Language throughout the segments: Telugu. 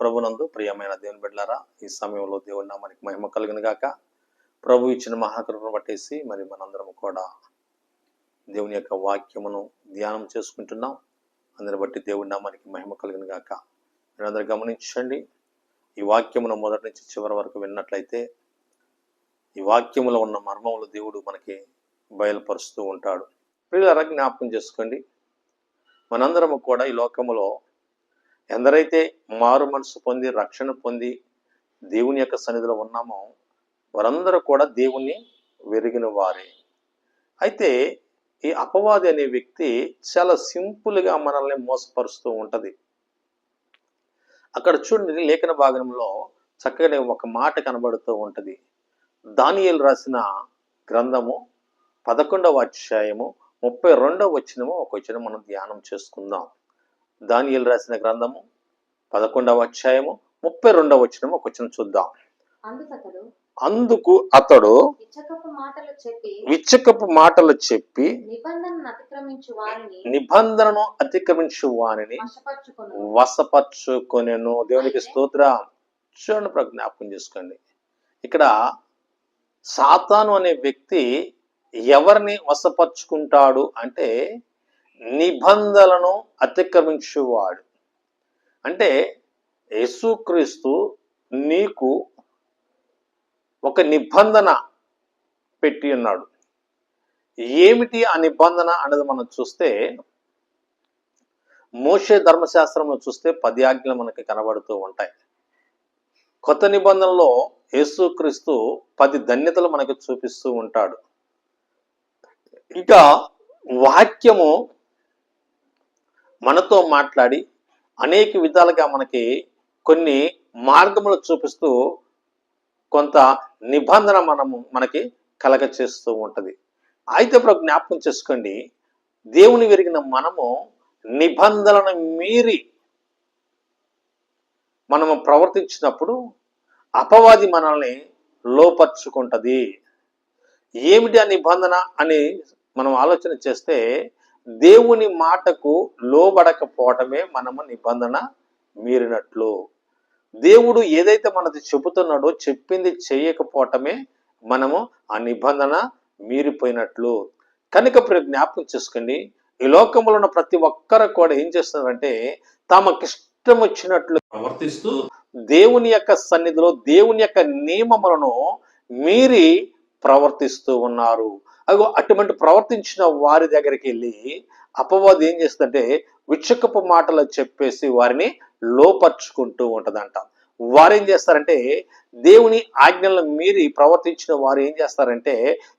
ప్రభునందు ప్రియమైన దేవుని బిడ్డలారా ఈ సమయంలో దేవుడి నామానికి మహిమ కలిగిన గాక. ప్రభు ఇచ్చిన మహాకృపను పట్టేసి మరి మనందరం కూడా దేవుని యొక్క వాక్యమును ధ్యానం చేసుకుంటున్నాం. అందుని బట్టి దేవుడి నామానికి మహిమ కలిగిన గాక. మీరందరూ గమనించండి ఈ వాక్యమును మొదటి నుంచి చివరి వరకు విన్నట్లయితే ఈ వాక్యములో ఉన్న మర్మములు దేవుడు మనకి బయలుపరుస్తూ ఉంటాడు. పిల్లల జ్ఞాపకం చేసుకోండి. మనందరము కూడా ఈ లోకములో ఎందరైతే మారు మనసు పొంది రక్షణ పొంది దేవుని యొక్క సన్నిధిలో ఉన్నామో వారందరూ కూడా దేవుణ్ణి వెరిగిన వారే. అయితే ఈ అపవాది అనే వ్యక్తి చాలా సింపుల్గా మనల్ని మోసపరుస్తూ ఉంటుంది. అక్కడ చూడండి లేఖన భాగంలో చక్కగా ఒక మాట కనబడుతూ ఉంటుంది. దానియలు రాసిన గ్రంథము పదకొండవ అధ్యాయము ముప్పై రెండవ వచ్చినము ఒక వచ్చిన మనం ధ్యానం చేసుకుందాం. దానియేలు రాసిన గ్రంథము పదకొండవ అధ్యాయము ముప్పై రెండవ వచ్చినము ఒక వచ్చిన చూద్దాం. అందుకు అతడు ఇచ్చకపు మాటలు చెప్పి విచ్చకపు మాటలు చెప్పి నిబంధనను అతిక్రమించు వశపరచుకొను. వశపరచుకొనెను. దేవునికి స్తోత్ర. చూడండి ప్ర- జ్ఞాపకం చేసుకోండి. ఇక్కడ సాతాను అనే వ్యక్తి ఎవరిని వశపరుచుకుంటాడు అంటే నిబంధనలను అతిక్రమించువాడు. అంటే యేసుక్రీస్తు నీకు ఒక నిబంధన పెట్టి ఉన్నాడు. ఏమిటి ఆ నిబంధన అనేది మనం చూస్తే మోషే ధర్మశాస్త్రంలో చూస్తే పది ఆజ్ఞలు మనకి కనబడుతూ ఉంటాయి. కొత్త నిబంధనలో యేసుక్రీస్తు పది ధన్యతలు మనకి చూపిస్తూ ఉంటాడు. ఇంకా వాక్యము మనతో మాట్లాడి అనేక విధాలుగా మనకి కొన్ని మార్గములు చూపిస్తూ కొంత నిబంధన మనము మనకి కలగ చేస్తూ ఉంటుంది. అయితే ఇప్పుడు జ్ఞాపకం చేసుకోండి. దేవుని విరిగిన మనము నిబంధనలను మీరి మనము ప్రవర్తించినప్పుడు అపవాది మనల్ని లోపరుచుకుంటుంది. ఏమిటి ఆ నిబంధన అని మనం ఆలోచన చేస్తే దేవుని మాటకు లోబడకపోవటమే మనము నిబంధన మీరినట్లు. దేవుడు ఏదైతే మనది చెబుతున్నాడో చెప్పింది చేయకపోవటమే మనము ఆ నిబంధన మీరిపోయినట్లు. కనుక ఇప్పుడు జ్ఞాపకం చేసుకోండి ఈ లోకంలో ఉన్న ప్రతి ఒక్కరు కూడా ఏం చేస్తున్నారంటే తమకిష్టం వచ్చినట్లు ప్రవర్తిస్తూ దేవుని యొక్క సన్నిధిలో దేవుని యొక్క నియమములను మీరి ప్రవర్తిస్తూ ఉన్నారు. అగో అటువంటి ప్రవర్తించిన వారి దగ్గరికి వెళ్ళి అపవాది ఏం చేస్తుందంటే విచ్చకపు మాటలు చెప్పేసి వారిని లోపరుచుకుంటూ ఉంటదంట. వారు ఏం చేస్తారంటే దేవుని ఆజ్ఞలను మీరి ప్రవర్తించిన వారు ఏం చేస్తారంటే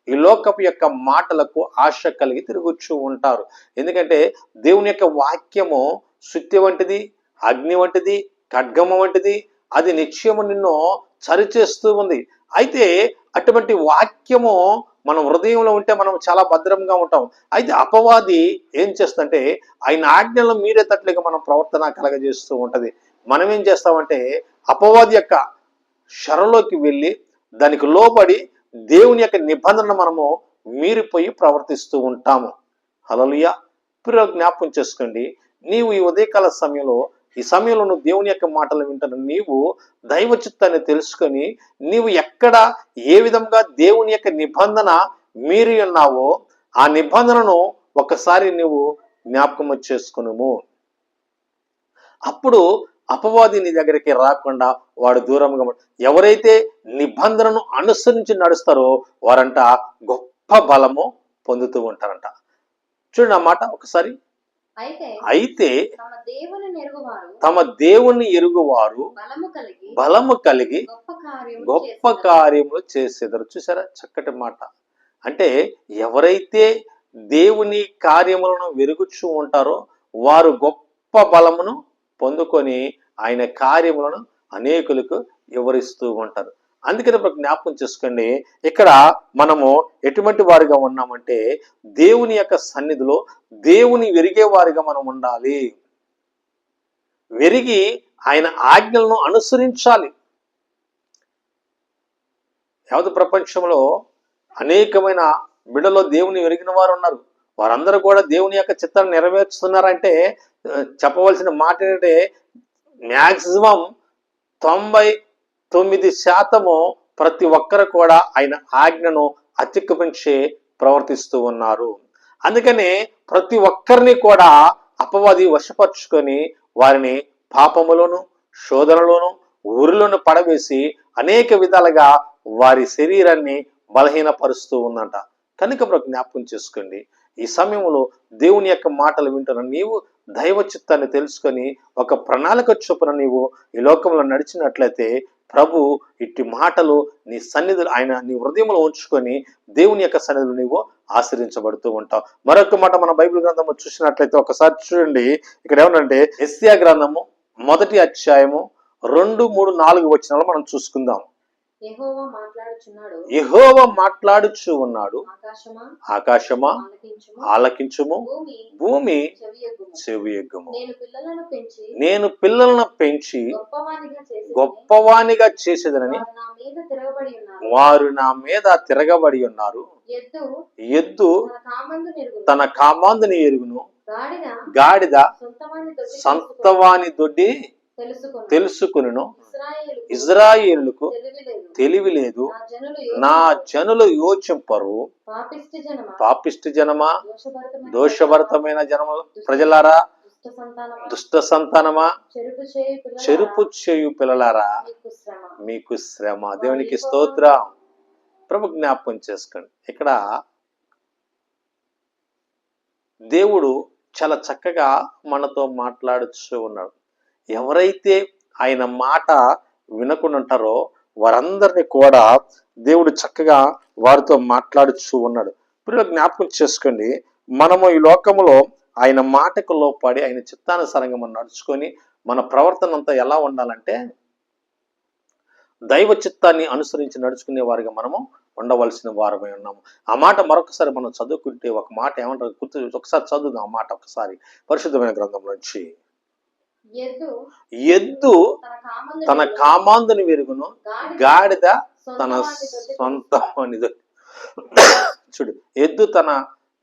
ఈ లోకపు యొక్క మాటలకు ఆశ కలిగి తిరుగుచూ ఉంటారు. ఎందుకంటే దేవుని యొక్క వాక్యము సుత్తి వంటిది అగ్ని వంటిది ఖడ్గమ వంటిది అది నిశ్చయము నిన్ను సరిచేస్తూ ఉంది. అయితే అటువంటి వాక్యము మన హృదయంలో ఉంటే మనం చాలా భద్రంగా ఉంటాం. అయితే అపవాది ఏం చేస్తుందంటే ఆయన ఆజ్ఞలను మీరేటట్లుగా మనం ప్రవర్తన కలగజేస్తూ ఉంటుంది. మనం ఏం చేస్తామంటే అపవాది యొక్క శరలోకి వెళ్ళి దానికి లోబడి దేవుని యొక్క నిబంధన మనము మీరిపోయి ప్రవర్తిస్తూ ఉంటాము. హలలుయ పిల్లలు జ్ఞాపకం చేసుకోండి. నీవు ఈ ఉదయకాల సమయంలో ఈ సమయంలో నువ్వు దేవుని యొక్క మాటలు వింటున్న నీవు దైవ చిత్తాన్ని తెలుసుకొని నీవు ఎక్కడ ఏ విధంగా దేవుని యొక్క నిబంధన మీరి ఉన్నావో ఆ నిబంధనను ఒకసారి నువ్వు జ్ఞాపకం చేసుకునుము. అప్పుడు అపవాది నీ దగ్గరికి రాకుండా వాడు దూరంగా ఎవరైతే నిబంధనను అనుసరించి నడుస్తారో వారంట గొప్ప బలము పొందుతూ ఉంటారంట. చూడండి ఆ మాట ఒకసారి. అయితే తమ దేవుని ఎరుగువారు బలము కలిగి గొప్ప కార్యములు చేసేదారు. చూసారా? చక్కటి మాట. అంటే ఎవరైతే దేవుని కార్యములను వెరుగుచూ ఉంటారో వారు గొప్ప బలమును పొందుకొని ఆయన కార్యములను అనేకులకు వివరిస్తూ ఉంటారు. అందుకని ఇప్పుడు జ్ఞాపకం చేసుకోండి ఇక్కడ మనము ఎటువంటి వారిగా ఉన్నామంటే దేవుని యొక్క సన్నిధిలో దేవుని వెరిగే వారిగా మనం ఉండాలి. వెరిగి ఆయన ఆజ్ఞలను అనుసరించాలి. యావత్ ప్రపంచంలో అనేకమైన బిడలో దేవుని వెరిగిన వారు ఉన్నారు. వారందరూ కూడా దేవుని యొక్క చిత్తాన్ని నెరవేర్చుతున్నారంటే చెప్పవలసిన మాట ఏంటంటే మ్యాక్సిమం తొంభై తొమ్మిది శాతము ప్రతి ఒక్కరు కూడా ఆయన ఆజ్ఞను అతిక్రమించి ప్రవర్తిస్తూ ఉన్నారు. అందుకనే ప్రతి ఒక్కరిని కూడా అపవాది వశపరుచుకొని వారిని పాపములోను శోధనలోను ఊరిలోను పడవేసి అనేక విధాలుగా వారి శరీరాన్ని బలహీనపరుస్తూ ఉందంట. కనుక మనం జ్ఞాపకం చేసుకోండి. ఈ సమయంలో దేవుని యొక్క మాటలు వింటున్న నీవు దైవ చిత్తాన్ని తెలుసుకొని ఒక ప్రణాళిక చొప్పున నీవు ఈ లోకంలో నడిచినట్లయితే ప్రభు ఇట్టి మాటలు నీ సన్నిధులు ఆయన నీ హృదయంలో ఉంచుకొని దేవుని యొక్క సన్నిధులు నీవు ఆశ్రయించబడుతూ ఉంటావు. మరొక మాట మన బైబిల్ గ్రంథము చూసినట్లయితే ఒకసారి చూడండి. ఇక్కడ ఏమనంటే ఎస్యా గ్రంథము మొదటి అధ్యాయము రెండు మూడు నాలుగు వచనాలు మనం చూసుకుందాం. యెహోవా యెహోవ మాట్లాడుచు ఉన్నాడు. ఆకాశమా? ఆలకించుము. భూమి చెవియొగ్గుము. నేను పిల్లలను పెంచి గొప్పవానిగా చేసి గొప్పవానిగా చేసేదనని వారు నా మీద తిరగబడి ఉన్నారు. ఎద్దు తన కామాందుని ఎరుగును. గాడిద సొంతవాని దొడ్డి తెలుసుకును. ఇజ్రాయేలుకు తెలివి లేదు తెలివి లేదు నా జనులు యోచింపరు. పాపిష్టి జనమా? దోషభరితమైన జనము? ప్రజలారా దుష్ట సంతానమా? చెరుపు చేయి పిల్లలారా, మీకు శ్రమ. దేవునికి స్తోత్రం. ప్రభు జ్ఞాపకం చేసుకోండి. ఇక్కడ దేవుడు చాలా చక్కగా మనతో మాట్లాడుతూ ఉన్నాడు. ఎవరైతే ఆయన మాట వినకుండాంటారో వారందరినీ కూడా దేవుడు చక్కగా వారితో మాట్లాడుతూ ఉన్నాడు. ఇప్పుడు జ్ఞాపకం చేసుకోండి మనము ఈ లోకంలో ఆయన మాటకు లోపడి ఆయన చిత్తానుసారంగా మనం నడుచుకొని మన ప్రవర్తన అంతా ఎలా ఉండాలంటే దైవ చిత్తాన్ని అనుసరించి నడుచుకునే వారిగా మనము ఉండవలసిన వారమై ఉన్నాము. ఆ మాట మరొకసారి మనం చదువుకుంటే ఒక మాట ఏమంటారు? గుర్తు ఒకసారి చదువుదాం ఆ మాట ఒకసారి. పరిశుద్ధమైన గ్రంథం నుంచి. ఎద్దు తన. కామాందుని వెరుగును గాడిద తన సొంత చూడు ఎద్దు తన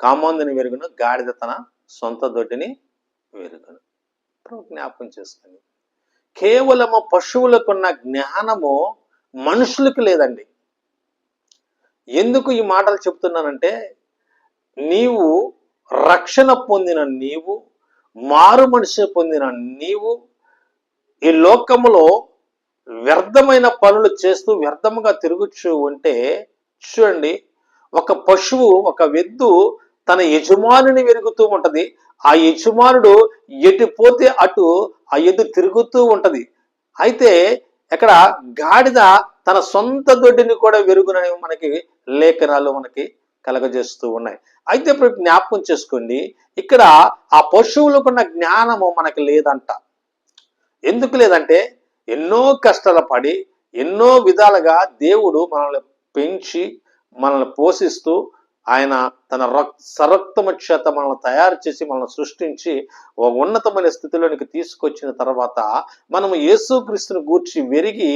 కామాందుని వెరుగును గాడిద తన సొంత దొడ్డిని వెరుగును. జ్ఞాపకం చేసుకొని కేవలము పశువులకున్న జ్ఞానము మనుషులకు లేదండి. ఎందుకు ఈ మాటలు చెప్తున్నానంటే నీవు రక్షణ పొందిన నీవు మారు మనిషి పొందిన నీవు ఈ లోకములో వ్యర్థమైన పనులు చేస్తూ వ్యర్థముగా తిరుగుచూ ఉంటే చూడండి ఒక పశువు ఒక వెద్దు తన యజమానుని వెరుగుతూ ఉంటది. ఆ యజమానుడు ఎటు పోతే అటు ఆ ఎద్దు తిరుగుతూ ఉంటది. అయితే ఇక్కడ గాడిద తన సొంత దొడ్డిని కూడా వెరుగునని మనకి లేఖనాలు మనకి కలగజేస్తూ ఉన్నాయి. అయితే ఇప్పుడు జ్ఞాపకం చేసుకోండి ఇక్కడ ఆ పశువులకున్న జ్ఞానము మనకి లేదంట. ఎందుకు లేదంటే ఎన్నో కష్టాలు పడి ఎన్నో విధాలుగా దేవుడు మనల్ని పెంచి మనల్ని పోషిస్తూ ఆయన తన రక్ సరక్తము చేత మనల్ని తయారు చేసి మనల్ని సృష్టించి ఒక ఉన్నతమైన స్థితిలోనికి తీసుకొచ్చిన తర్వాత మనము యేసుక్రీస్తుని గూర్చి వెరిగి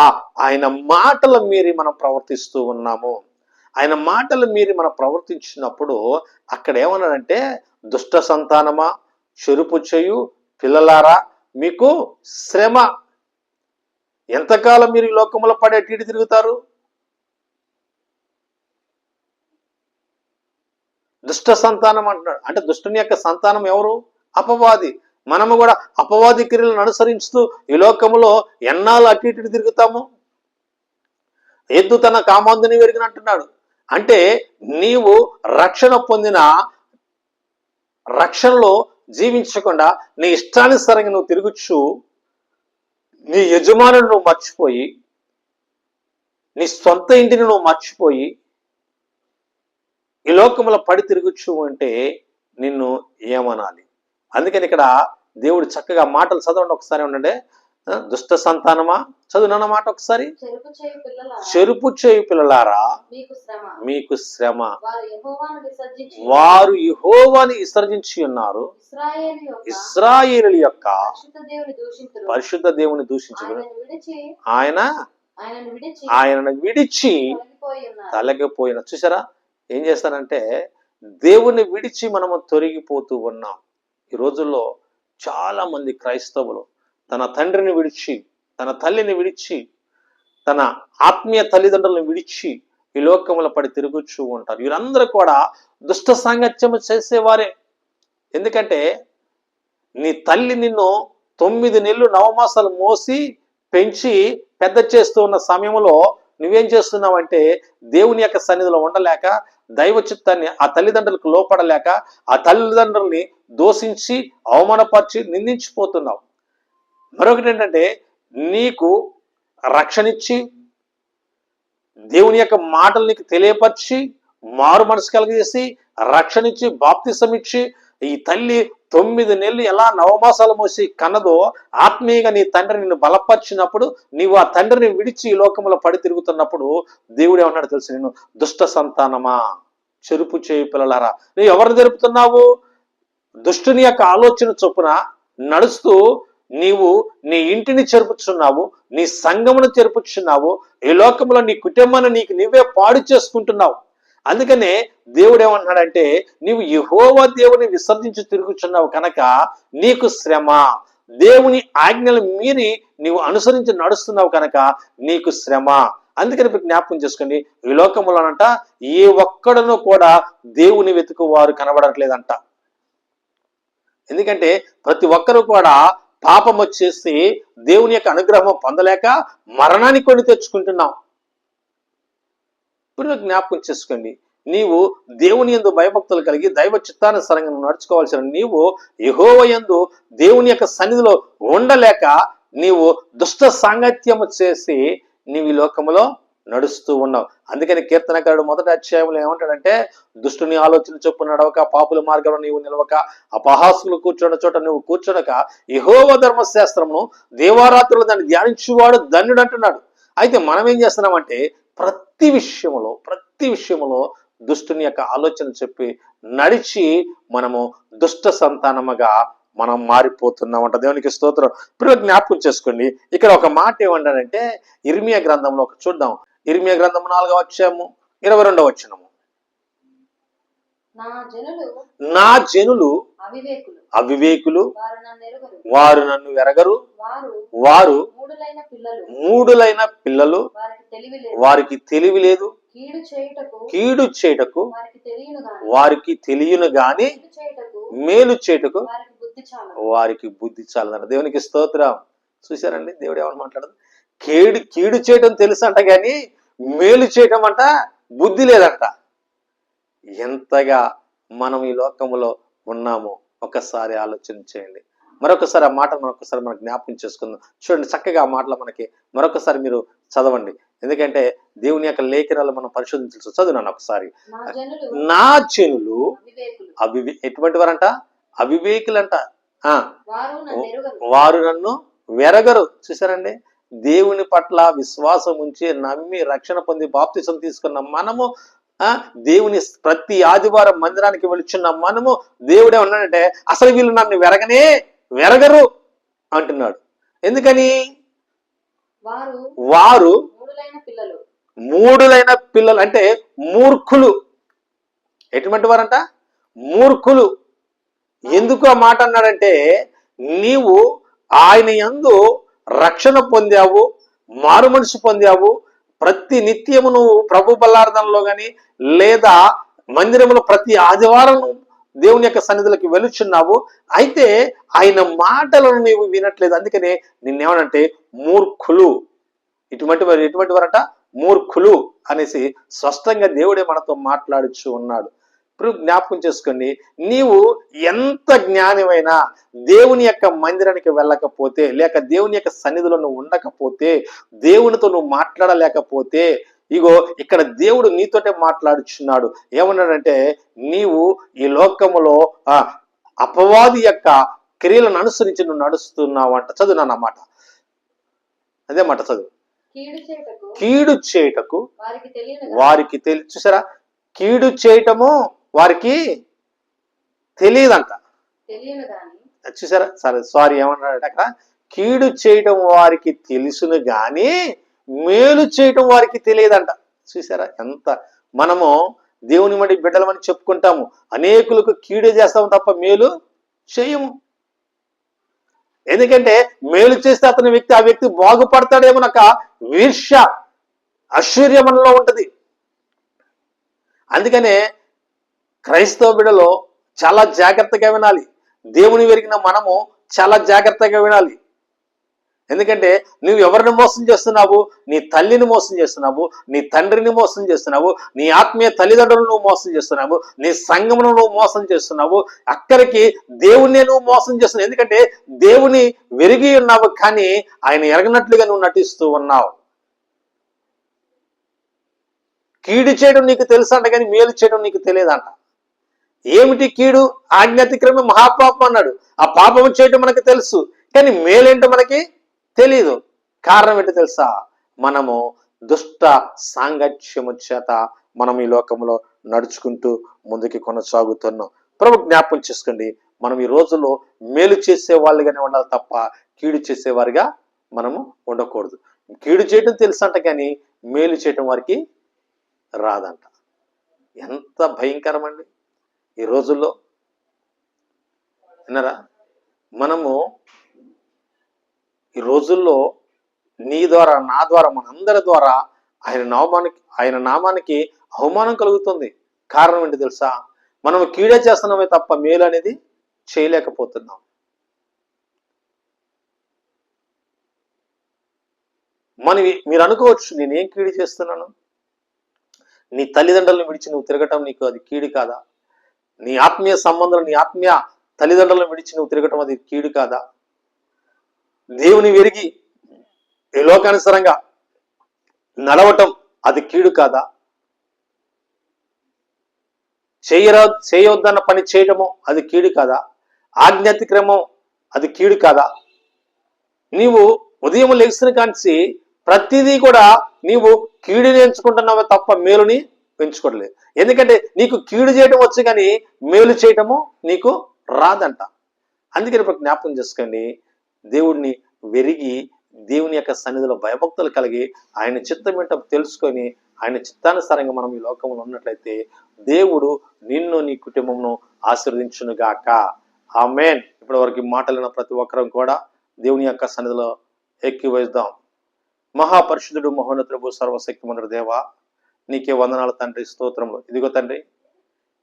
ఆ ఆయన మాటల మీరి మనం ప్రవర్తిస్తూ ఉన్నాము. ఆయన మాటలు మీరు మనం ప్రవర్తించినప్పుడు అక్కడ ఏమన్నాడంటే దుష్ట సంతానమా? చెరుపు చేయు పిల్లలారా మీకు శ్రమ. ఎంతకాలం మీరు ఈ లోకంలో పడే టీడి తిరుగుతారు? దుష్ట సంతానం అంటున్నాడు. అంటే దుష్టుని యొక్క సంతానం ఎవరు? అపవాది. మనము కూడా అపవాది క్రియలను అనుసరిస్తూ ఈ లోకములో ఎన్నాళ్ళు అటు ఇటు తిరుగుతాము? ఎద్దు తన కామాందుని వెరిగినట్టున్నాడు. అంటే నీవు రక్షణ పొందిన రక్షణలో జీవించకుండా నీ ఇష్టానుసారంగా నువ్వు తిరుగుచు నీ యజమానులు నువ్వు మర్చిపోయి నీ సొంత ఇంటిని నువ్వు మర్చిపోయి ఈ లోకంలో పడి తిరుగుచు అంటే నిన్ను ఏమనాలి? అందుకని ఇక్కడ దేవుడు చక్కగా మాటలు చదవండి ఒకసారి ఉండండి. దుష్ట సంతానమా? చదువునన్న మాట ఒకసారి. చెరుపు చేయి పిల్లలారా? మీకు శ్రమ. వారు యెహోవాను విసర్జించి ఉన్నారు. ఇశ్రాయేలు యొక్క పరిశుద్ధ దేవుని విడిచి ఆయన ఆయనను విడిచి తలగిపోయిన చూసారా ఏం చేస్తారంటే దేవుని విడిచి మనము తొలగిపోతూ ఉన్నాం. ఈ రోజుల్లో చాలా మంది క్రైస్తవులు తన తండ్రిని విడిచి తన తల్లిని విడిచి తన ఆత్మీయ తల్లిదండ్రులను విడిచి ఈ లోకముల పడి తిరుగుచూ ఉంటారు. వీరందరూ కూడా దుష్ట సాంగత్యము చేసేవారే. ఎందుకంటే నీ తల్లి నిన్ను తొమ్మిది నెలలు నవమాసాలు మోసి పెంచి పెద్ద చేస్తూ ఉన్న సమయంలో నువ్వేం చేస్తున్నావంటే దేవుని యొక్క సన్నిధిలో ఉండలేక దైవ చిత్తాన్ని ఆ తల్లిదండ్రులకు లోపడలేక ఆ తల్లిదండ్రుల్ని దోషించి అవమానపరిచి నిందించిపోతున్నావు. మరొకటి ఏంటంటే నీకు రక్షణిచ్చి దేవుని యొక్క మాటలు నీకు తెలియపరిచి మారు మనసు కలిగజేసి రక్షణిచ్చి బాప్తిసం ఇచ్చి ఈ తల్లి తొమ్మిది నెలలు ఎలా నవమాసాలు మోసి కన్నదో ఆత్మీయంగా నీ తండ్రి నిన్ను బలపరిచినప్పుడు నీవు ఆ తండ్రిని విడిచి ఈ లోకంలో పడి తిరుగుతున్నప్పుడు దేవుడు ఏమన్నాడు తెలుసు నేను? దుష్ట సంతానమా? చెరుపు చేయి పిల్లలారా. నువ్వు ఎవరిని జరుపుతున్నావు? దుష్టుని యొక్క ఆలోచన చొప్పున నడుస్తూ నీవు నీ ఇంటిని చెరుపుచున్నావు నీ సంఘమును చెరుపుచున్నావు ఈ లోకంలో నీ కుటుంబాన్ని నీకు నువ్వే పాడు చేసుకుంటున్నావు. అందుకనే దేవుడు ఏమంటున్నాడంటే నీవు యహోవా దేవుని విసర్జించి తిరుగుచున్నావు కనుక నీకు శ్రమ. దేవుని ఆజ్ఞలు మీరి నీవు అనుసరించి నడుస్తున్నావు కనుక నీకు శ్రమ. అందుకని ఇప్పుడు జ్ఞాపకం చేసుకోండి ఈ లోకములోనంట ఏ ఒక్కడను కూడా దేవుని వెతుకువారు కనబడట్లేదంట. ఎందుకంటే ప్రతి ఒక్కరు కూడా పాపం వచ్చేసి దేవుని యొక్క అనుగ్రహం పొందలేక మరణాన్ని కొని తెచ్చుకుంటున్నాం. ఇప్పుడు జ్ఞాపకం చేసుకోండి. నీవు దేవుని యందు భయభక్తులు కలిగి దైవ చిత్తానుసారంగా నువ్వు నడుచుకోవాల్సిన నీవు యహోవ యందు దేవుని యొక్క సన్నిధిలో ఉండలేక నీవు దుష్ట సాంగత్యము చేసి నీవు ఈ లోకములో నడుస్తూ ఉన్నాం. అందుకని కీర్తనకారుడు మొదటి అధ్యాయంలో ఏమంటాడంటే దుష్టుని ఆలోచన చొప్పున నడవక పాపుల మార్గంలో నీవు నిలవక అపహాసులు కూర్చున్న చోట నువ్వు కూర్చునక యహోవ ధర్మశాస్త్రమును దేవారాత్రులు దాన్ని ధ్యానించువాడు ధన్యుడు అంటున్నాడు. అయితే మనం ఏం చేస్తున్నామంటే ప్రతి విషయంలో ప్రతి విషయంలో దుష్టుని యొక్క ఆలోచన చెప్పి నడిచి మనము దుష్ట సంతానముగా మనం మారిపోతున్నామంట. దేవునికి స్తోత్రం. ఇప్పుడు జ్ఞాపకం చేసుకోండి. ఇక్కడ ఒక మాట ఏమంటాడంటే ఇర్మియా గ్రంథంలో ఒక చూద్దాం. ఇర్మియా గ్రంథం నాలుగో వచ్చాము ఇరవై రెండవ వచ్చినము నా జనులు అవివేకులు. వారు నన్ను ఎరుగరు. వారు వెరగరు మూడులైన పిల్లలు. వారికి తెలివి లేదు. కీడు చేటకు వారికి తెలియను గాని. మేలు చేటుకు వారికి బుద్ధి చాలన్నారు దేవునికి స్తోత్రం. చూశారండి? దేవుడు ఏమని మాట్లాడదు? కీడు కీడు చేయటం తెలుసు అంట కానీ మేలు చేయటం అంట బుద్ధి లేదంట. ఎంతగా మనం ఈ లోకములో ఉన్నామో ఒకసారి ఆలోచన చేయండి. మరొకసారి ఆ మాట మరొకసారి మనం జ్ఞాపకం చేసుకుందాం. చూడండి చక్కగా ఆ మాటలు మనకి మరొకసారి మీరు చదవండి. ఎందుకంటే దేవుని యొక్క లేఖనాలు మనం పరిశోధించాల్సి చదువునాను ఒకసారి. నా చెనులు అవివే ఎటువంటి వారంట? అవివేకులంట. వారు నన్ను వెరగరు. చూసారండి దేవుని పట్ల విశ్వాసం ఉంచి నమ్మి రక్షణ పొంది బాప్తిసం తీసుకున్న మనము ఆ దేవుని ప్రతి ఆదివారం మందిరానికి వెళుచున్న మనము దేవుడే ఉన్నాడంటే అసలు వీళ్ళు నన్ను వెరగనే వెరగరు అంటున్నాడు. ఎందుకని? వారు మూడులైన పిల్లలు. అంటే మూర్ఖులు. ఎటువంటి వారంట? మూర్ఖులు. ఎందుకు ఆ మాట అన్నాడంటే నీవు ఆయన యందు రక్షణ పొందావు మారు మనసు పొందావు. ప్రతి నిత్యము నువ్వు ప్రభు బల్లార్థంలో కానీ లేదా మందిరంలో ప్రతి ఆదివారం దేవుని యొక్క సన్నిధిలోకి వెలుచున్నావు అయితే ఆయన మాటలను నీవు వినట్లేదు. అందుకనే నిన్నేమనంటే మూర్ఖులు. ఇటువంటి వారు ఎటువంటి వారట? మూర్ఖులు అనేసి స్పష్టంగా దేవుడే మనతో మాట్లాడుచు ఉన్నాడు. ఇప్పుడు జ్ఞాపకం చేసుకోండి. నీవు ఎంత జ్ఞానమైనా దేవుని యొక్క మందిరానికి వెళ్ళకపోతే లేక దేవుని యొక్క సన్నిధిలో నువ్వు ఉండకపోతే దేవునితో నువ్వు మాట్లాడలేకపోతే ఇగో ఇక్కడ దేవుడు నీతోటే మాట్లాడుచున్నాడు. ఏమన్నాడంటే నీవు ఈ లోకములో ఆ అపవాది యొక్క క్రియలను అనుసరించి నువ్వు నడుస్తున్నావు అంట చదువు నాన్న మాట? అదే మాట చదువు. కీడు చేయుటకు వారికి తెలియను వారికి తెలి చూసారా? కీడు చేయటము వారికి తెలియదంట. చూసారా? సరే సారీ ఏమన్నాడు అక్కడ కీడు చేయటం వారికి తెలుసును గాని మేలు చేయటం వారికి తెలియదంట. చూసారా? ఎంత మనము దేవుని మడి బిడ్డలమని చెప్పుకుంటాము. అనేకులకు కీడు చేస్తాము తప్ప మేలు చేయము. ఎందుకంటే మేలు చేస్తే అతని వ్యక్తి ఆ వ్యక్తి బాగుపడతాడేమో ఒక వీర్ష్య ఐశ్వర్య మనలో ఉంటది. అందుకనే క్రైస్తవ బిడలో చాలా జాగ్రత్తగా వినాలి. దేవుని వెరిగిన మనము చాలా జాగ్రత్తగా వినాలి. ఎందుకంటే నువ్వు ఎవరిని మోసం చేస్తున్నావు? నీ తల్లిని మోసం చేస్తున్నావు నీ తండ్రిని మోసం చేస్తున్నావు నీ ఆత్మీయ తల్లిదండ్రులను నువ్వు మోసం చేస్తున్నావు నీ సంఘమును నువ్వు మోసం చేస్తున్నావు అక్కడికి దేవుణ్ణి నువ్వు మోసం చేస్తున్నావు. ఎందుకంటే దేవుని వెరిగి ఉన్నావు కానీ ఆయన ఎరగనట్లుగా నువ్వు నటిస్తూ ఉన్నావు. కీడు చేయడం నీకు తెలుసు అంట కానీ మేలు చేయడం నీకు తెలియదంట. ఏమిటి కీడు? ఆజ్ఞాతిక్రమే మహాపాపం అన్నాడు. ఆ పాపం చేయటం మనకు తెలుసు. కానీ మేలేంటో మనకి తెలియదు కారణం ఏంటో తెలుసా? మనము దుష్ట సాంగత్యము చేత మనం ఈ లోకంలో నడుచుకుంటూ ముందుకి కొనసాగుతున్నాం. ప్రభు జ్ఞాపకం చేసుకోండి. మనం ఈ రోజుల్లో మేలు చేసే వాళ్ళుగానే ఉండాలి తప్ప కీడు చేసేవారిగా మనము ఉండకూడదు. కీడు చేయటం తెలుసు అంట కానీ మేలు చేయటం వారికి రాదంట. ఎంత భయంకరమండి. ఈ రోజుల్లో విన్నారా? మనము ఈ రోజుల్లో నీ ద్వారా నా ద్వారా మనందరి ద్వారా ఆయన నామానికి ఆయన నామానికి అవమానం కలుగుతుంది. కారణం ఏంటి తెలుసా? మనం కీడే చేస్తున్నామే తప్ప మేలు అనేది చేయలేకపోతున్నాం. మనం మీరు అనుకోవచ్చు నేనేం కీడు చేస్తున్నాను? నీ తల్లిదండ్రులను విడిచి నువ్వు తిరగటం నీకు అది కీడు కాదా? నీ ఆత్మీయ సంబంధం నీ ఆత్మీయ తల్లిదండ్రులను విడిచి నువ్వు తిరగటం అది కీడు కాదా? దేవుని విరిగి ఈ లోకానుసరంగా నడవటం అది కీడు కాదా? చేయరా చేయవద్దన్న పని చేయటము అది కీడు కాదా? ఆజ్ఞాతిక్రమం అది కీడు కాదా? నీవు ఉదయం లేచిన కాంచి ప్రతిదీ కూడా నీవు కీడుని ఎంచుకుంటున్నావే తప్ప మేలుని పెంచుకోవట్లేదు. ఎందుకంటే నీకు కీడు చేయటం వచ్చు కానీ మేలు చేయటము నీకు రాదంట. అందుకని ఇప్పుడు జ్ఞాపకం చేసుకోండి. దేవుడిని వెరిగి దేవుని యొక్క సన్నిధిలో భయభక్తులు కలిగి ఆయన చిత్తం ఏంటో తెలుసుకొని ఆయన చిత్తానుసారంగా మనం ఈ లోకంలో ఉన్నట్లయితే దేవుడు నిన్ను నీ కుటుంబంను ఆశీర్వదించునుగాక. మేన్ ఇప్పటి వరకు మాటలైన ప్రతి ఒక్కరం కూడా దేవుని యొక్క సన్నిధిలో ఎక్కివేద్దాం మహాపరిషుధుడు మహోన్నతుడు సర్వశక్తిమంతుడు దేవ నీకే వందనాల తండ్రి స్తోత్రములు. ఇదిగో తండ్రి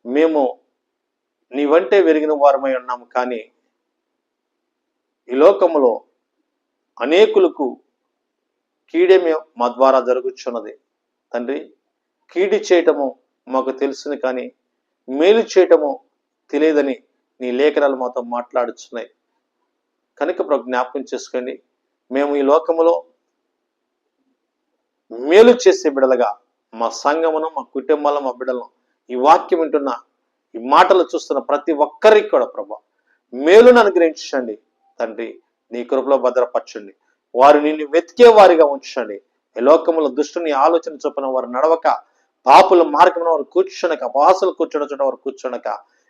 మేము నీ వంటే వెరిగిన వారమై ఉన్నాము కానీ ఈ లోకములో అనేకులకు కీడే మేము మా ద్వారా జరుగుచున్నది. తండ్రి కీడి చేయటము మాకు తెలుసును కానీ మేలు చేయటము తెలియదని నీ లేఖనాలు మాతో మాట్లాడుచున్నాయి. కనుక ఇప్పుడు జ్ఞాపకం చేసుకోండి మేము ఈ లోకములో మేలు చేసే బిడలుగా మా సంఘమును మా కుటుంబాలను మా బిడ్డలను ఈ వాక్యం వింటున్న ఈ మాటలు చూస్తున్న ప్రతి ఒక్కరికి కూడా ప్రభా మేలును అనుగ్రహించండి. తండ్రి నీ కృపలో భద్రపరచండి. వారు నిన్ను వెతికే వారిగా ఉంచండి. ఈ లోకములో దుష్టుని ఆలోచన చొప్పున వారు నడవక పాపుల మార్గమున వారు కూర్చొనక అపహాసులు కూర్చొని చోట వారు కూర్చొనక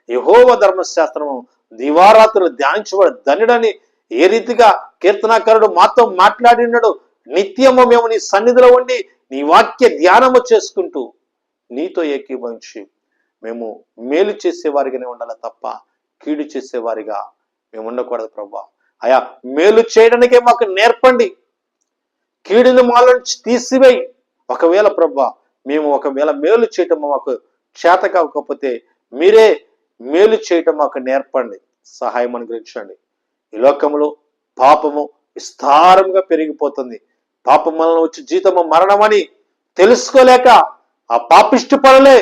యహోవ ధర్మశాస్త్రము దివారాత్రులు ధ్యానించబడి ధనుడని ఏ రీతిగా కీర్తనాకారుడు మాతో మాట్లాడినాడు నిత్యము మేము నీ సన్నిధిలో ఉండి నీ వాక్య ధ్యానము చేసుకుంటూ నీతో ఏకీభవించి మేము మేలు చేసేవారిగానే ఉండాలి తప్ప కీడు చేసేవారిగా మేము ఉండకూడదు ప్రభా. అయా మేలు చేయడానికే మాకు నేర్పండి. కీడుని మాలో నుంచి తీసివేయి. ఒకవేళ ప్రభా మేము ఒకవేళ మేలు చేయటం మాకు చేత కాకపోతే మీరే మేలు చేయటం మాకు నేర్పండి. సహాయం అనుగ్రహించండి. ఈ లోకంలో పాపము విస్తారంగా పెరిగిపోతుంది. పాపం వలన వచ్చి జీతము మరణమని తెలుసుకోలేక ఆ పాపిష్టి పనులే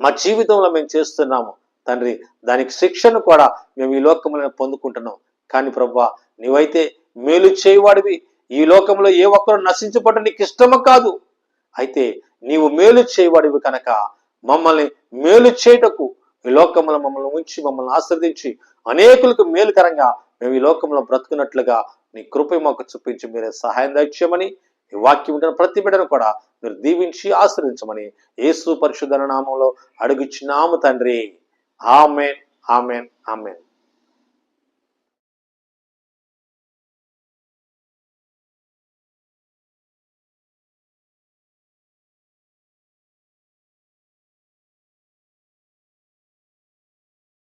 మా జీవితంలో మేము చేస్తున్నాము. తండ్రి దానికి శిక్షను కూడా మేము ఈ లోకంలో పొందుకుంటున్నాం. కానీ ప్రభా నీవైతే మేలు చేయవాడివి. ఈ లోకంలో ఏ ఒక్కరు నశించబడ్డ నీకు ఇష్టము కాదు. అయితే నీవు మేలు చేయవాడివి కనుక మమ్మల్ని మేలు చేయుటకు ఈ లోకంలో మమ్మల్ని ఉంచి మమ్మల్ని ఆశ్రదించి అనేకులకు మేలుకరంగా మేము ఈ లోకంలో బ్రతుకున్నట్లుగా నీ కృప మాకు చూపించి మీరే సహాయం దయచేయమని ఈ వాక్యం ఉంటున్న ప్రతి బిడ్డను కూడా మీరు దీవించి ఆశ్రయించమని యేసు పరిశుద్ధ నామంలో అడుగుచున్నాము తండ్రి. Amen amen amen.